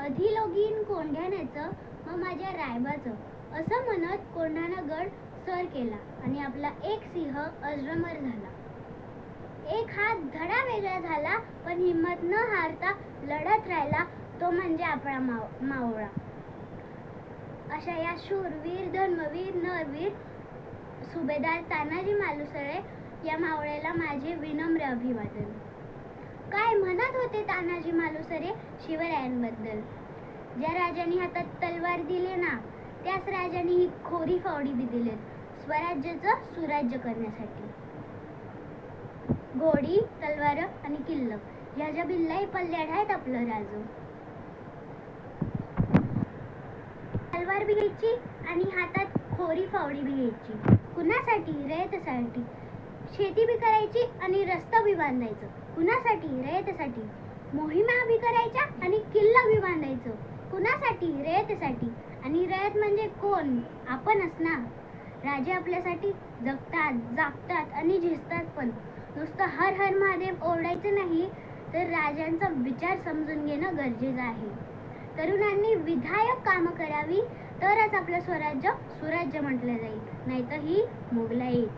अधिलोगीन कोंढ्याण्याचं मग माझ्या रायबाचं. असं म्हणत कोंढाणा गड सर केला आणि आपला एक सिंह अजरमर झाला. एक हात धडा वेगळा झाला पण हिंमत न हारता लढत राहिला तो म्हणजे आपला माव मावळा. अशा या शूरवीर धर्मवीर नरवीर सुभेदार तानाजी मालुसरे या मावळ्याला माझे विनम्र अभिवादन. काय म्हणत होते तानाजी मालुसरे शिवरायांबद्दल? ज्या राजांनी हातात तलवार दिले ना त्याच राजांनी ही खोरी फावडी बी दिलेत स्वराज्याचं सुराज्य करण्यासाठी. घोडी तलवार आणि किल्ल ह्या ज्या बिल्लाही पल्ल्याड आहेत आपलं राजू. तलवार बी घ्यायची आणि हातात खोरी फावडी बी घ्यायची. कुणासाठी? रयतसाठी. शेती बी करायची आणि रस बी बांधायचं. कुणासाठी? रयतेसाठी मोहिमा भी करायच्या आणि किल्ला भी बांधायचं. कुणासाठी? रयतेसाठी आणि रयत म्हणजे कोण? आपणच ना राजे आपल्यासाठी जगतात जागतात आणि झिजतात पण. नुसतं हर हर महादेव ओरडायचं नाही तर राजांचा विचार समजून घेणं गरजेचं आहे. तरुणांनी विधायक कामं करावी तरच आपलं स्वराज्य सुराज्य म्हटलं जाईल. नाहीतर ही मुघलाईच.